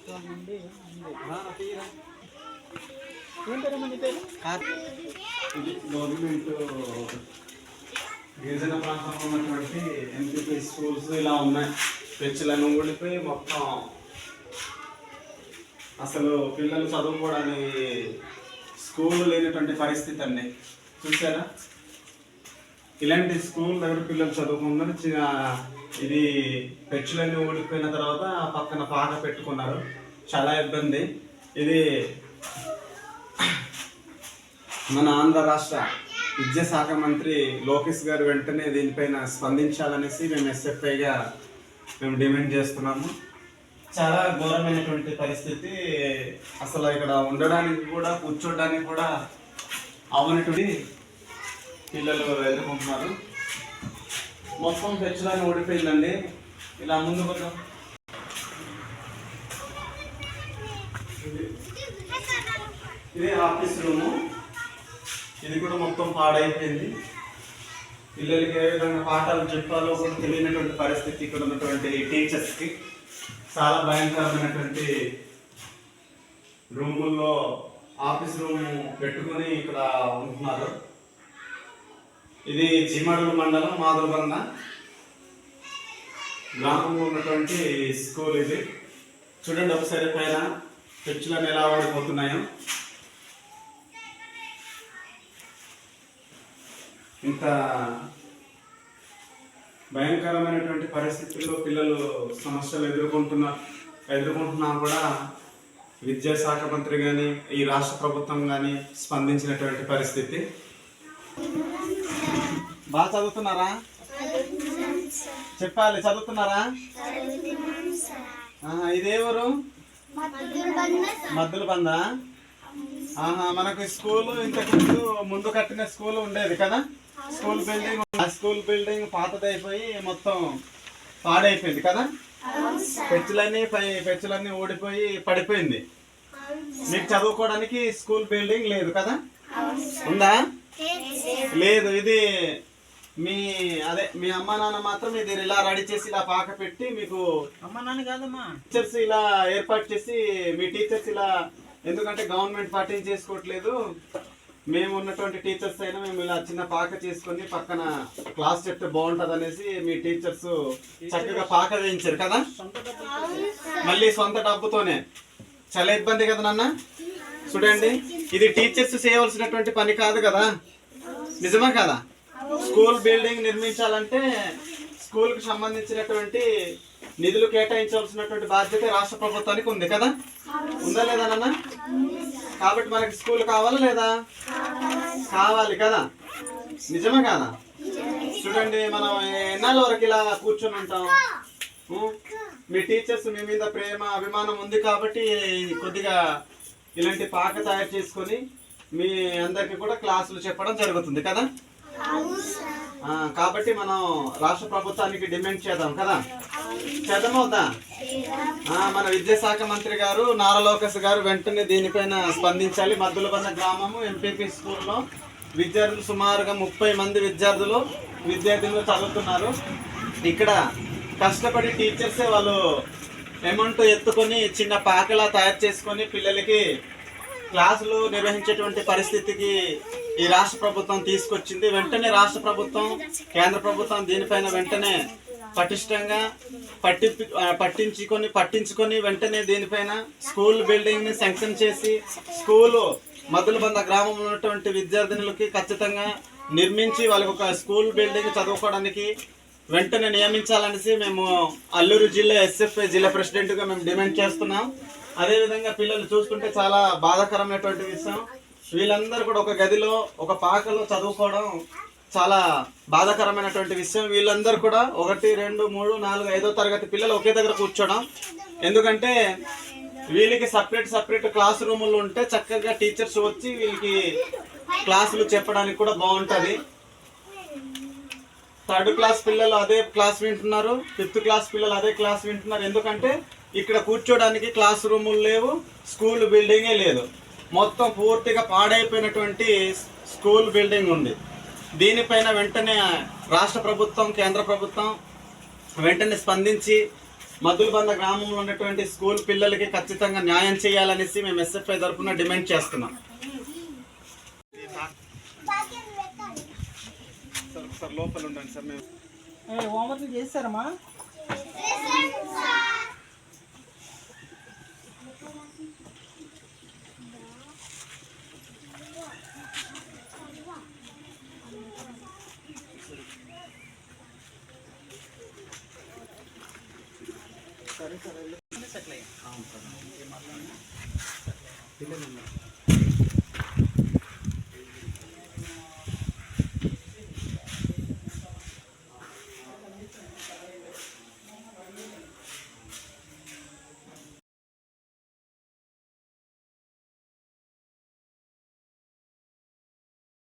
సంవత్సరాల నుండి ఉంది. ఏం పేరమ్మా నీ పేరు? ఇది గవర్నమెంట్ గిరిజన ప్రాంతంలో ఉన్నటువంటి ఎంపీపీ స్కూల్స్ ఇలా ఉన్నాయి. పెచ్చులను ఊడిపోయి మొత్తం అసలు పిల్లలు చదువుకోవడానికి స్కూల్ లేనటువంటి పరిస్థితి అండి చూసారా ఇలాంటి స్కూల్ దగ్గర పిల్లలు చదువుకుందని ఇది పెచ్చులన్నీ ఊడిపోయిన తర్వాత ఆ పక్కన పాక పెట్టుకున్నారు. చాలా ఇబ్బంది. ఇది మన ఆంధ్ర రాష్ట్ర విద్యాశాఖ మంత్రి లోకేష్ గారు వెంటనే దీనిపైన స్పందించాలనేసి మేము ఎస్ఎఫ్ఐగా మేము డిమాండ్ చేస్తున్నాము. చాలా ఘోరమైనటువంటి పరిస్థితి అసలు ఇక్కడ ఉండడానికి కూడా కూర్చోడానికి కూడా అవనటువంటి పిల్లలు ఎదుర్కొంటున్నారు మొత్తం పెంచడానికి ఓడిపోయిందండి. ఇలా ముందు కొంచెం ఇది ఆఫీస్ రూము. ఇది కూడా మొత్తం పాడైపోయింది. పిల్లలకి ఏ విధంగా పాఠాలు చెప్పాలో కూడా తెలియనటువంటి పరిస్థితి ఇక్కడ ఉన్నటువంటి టీచర్స్కి. చాలా భయంకరమైనటువంటి రూముల్లో ఆఫీస్ రూమ్ పెట్టుకొని ఇక్కడ ఉంటున్నారు. ఇది చిమడుగు మండలం మాధురబంద. గ్రామంలో ఉన్నటువంటి స్కూల్ ఇది. చూడండి ఒకసారి పైన పెచ్చులను ఎలా వాడిపోతున్నాయో ఇంత భయంకరమైనటువంటి పరిస్థితుల్లో పిల్లలు సమస్యలు ఎదుర్కొంటున్నారు ఎదుర్కొంటున్నా కూడా విద్యాశాఖ మంత్రి కానీ ఈ రాష్ట్ర ప్రభుత్వం కానీ స్పందించినటువంటి పరిస్థితి. బాగా చదువుతున్నారా? చెప్పాలి చదువుతున్నారా? ఇదేవరు మద్దుల బంద? ఆహా మనకు స్కూల్ ఇంతకు ముందు ముందు కట్టిన స్కూల్ ఉండేది కదా? స్కూల్ బిల్డింగ్ ఆ స్కూల్ బిల్డింగ్ పాతదైపోయి మొత్తం పాడైపోయింది కదా? పెచ్చులన్నీ పై పెచ్చులన్నీ ఊడిపోయి పడిపోయింది. మీకు చదువుకోవడానికి స్కూల్ బిల్డింగ్ లేదు కదా? ఉందా? లేదు ఇది మీ అదే మీ అమ్మ నాన్న మాత్రం ఇది ఇలా రెడీ చేసి ఇలా పాక పెట్టి మీకు అమ్మ నాన్న కాదమ్మా. టీచర్స్ ఇలా ఏర్పాటు చేసి మీ టీచర్స్ ఇలా ఎందుకంటే గవర్నమెంట్ పార్టీ చేసుకోవట్లేదు. మేము ఉన్నటువంటి టీచర్స్ అయినా మేము ఇలా చిన్న పాక చేసుకొని పక్కన క్లాస్ చెప్తే బాగుంటది అనేసి మీ టీచర్స్ చక్కగా పాక వేయించారు కదా? మళ్ళీ సొంత డబ్బుతోనే. చాలా ఇబ్బంది కదా నాన్న? చూడండి ఇది టీచర్స్ చేయవలసినటువంటి పని కాదు కదా? నిజమా కదా? స్కూల్ బిల్డింగ్ నిర్మించాలంటే స్కూల్కి సంబంధించినటువంటి నిధులు కేటాయించవలసినటువంటి బాధ్యత రాష్ట్ర ప్రభుత్వానికి ఉంది కదా? ఉందా లేదా నాన్న? కాబట్టి మనకి స్కూల్ కావాలా లేదా? కావాలి కదా? నిజమే కదా? చూడండి మనం ఎన్నాళ్ళ వరకు ఇలా కూర్చొని ఉంటాం? మీ టీచర్స్ మీ మీద ప్రేమ అభిమానం ఉంది కాబట్టి కొద్దిగా ఇలాంటి పాక తయారు చేసుకొని మీ అందరికీ కూడా క్లాసులు చెప్పడం జరుగుతుంది కదా? కాబట్టి మనం రాష్ట్ర ప్రభుత్వానికి డిమాండ్ చేద్దాం కదా? చేద్దామవుతా మన విద్యాశాఖ మంత్రి గారు నారా లోకేష్ గారు వెంటనే దీనిపైన స్పందించాలి. మద్దులబంద గ్రామము ఎంపీపీ స్కూల్లో విద్యార్థులు సుమారుగా ముప్పై మంది విద్యార్థులు విద్యార్థులు చదువుతున్నారు. ఇక్కడ కష్టపడి టీచర్సే వాళ్ళు అమౌంట్ ఎత్తుకొని చిన్న పాకలా తయారు చేసుకొని పిల్లలకి క్లాసులు నిర్వహించేటువంటి పరిస్థితికి ఈ రాష్ట్ర ప్రభుత్వం తీసుకొచ్చింది. వెంటనే రాష్ట్ర ప్రభుత్వం కేంద్ర ప్రభుత్వం దీనిపైన వెంటనే పటిష్టంగా పట్టి పట్టించుకొని పట్టించుకొని వెంటనే దీనిపైన స్కూల్ బిల్డింగ్ని శాంక్షన్ చేసి స్కూలు మధులబంద గ్రామంలో ఉన్నటువంటి విద్యార్థినులకి ఖచ్చితంగా నిర్మించి వాళ్ళకి ఒక స్కూల్ బిల్డింగ్ చదువుకోవడానికి వెంటనే నియమించాలనేసి మేము అల్లూరు జిల్లా ఎస్ఎఫ్ఐ జిల్లా ప్రెసిడెంట్గా మేము డిమాండ్ చేస్తున్నాం. అదేవిధంగా పిల్లలు చూసుకుంటే చాలా బాధాకరమైనటువంటి విషయం. వీళ్ళందరూ కూడా ఒక గదిలో ఒక పాకలో చదువుకోవడం చాలా బాధాకరమైనటువంటి విషయం. వీళ్ళందరూ కూడా ఒకటి రెండు మూడు నాలుగు ఐదో తరగతి పిల్లలు ఒకే దగ్గర కూర్చోవడం ఎందుకంటే వీళ్ళకి సపరేట్ సపరేట్ క్లాస్ రూములు ఉంటే చక్కగా టీచర్స్ వచ్చి వీళ్ళకి క్లాసులు చెప్పడానికి కూడా బాగుంటుంది. థర్డ్ క్లాస్ పిల్లలు అదే క్లాస్ వింటున్నారు ఫిఫ్త్ క్లాస్ పిల్లలు అదే క్లాస్ వింటున్నారు. ఎందుకంటే ఇక్కడ కూర్చోడానికి క్లాస్ రూములు లేవు స్కూల్ బిల్డింగే లేదు. మొత్తం పూర్తిగా పాడైపోయినటువంటి స్కూల్ బిల్డింగ్ ఉంది. దీనిపైన వెంటనే రాష్ట్ర ప్రభుత్వం కేంద్ర ప్రభుత్వం వెంటనే స్పందించి మధులబంద గ్రామంలో ఉన్నటువంటి స్కూల్ పిల్లలకి ఖచ్చితంగా న్యాయం చేయాలనేసి మేము ఎస్ఎఫ్ఐ తరఫున డిమాండ్ చేస్తున్నాం. సార్ లోపల ఉండండి సార్ మేము హోంవర్క్ చేస్తారమ్మా? సరే సరే సెటిల్ అయ్యా అవును సార్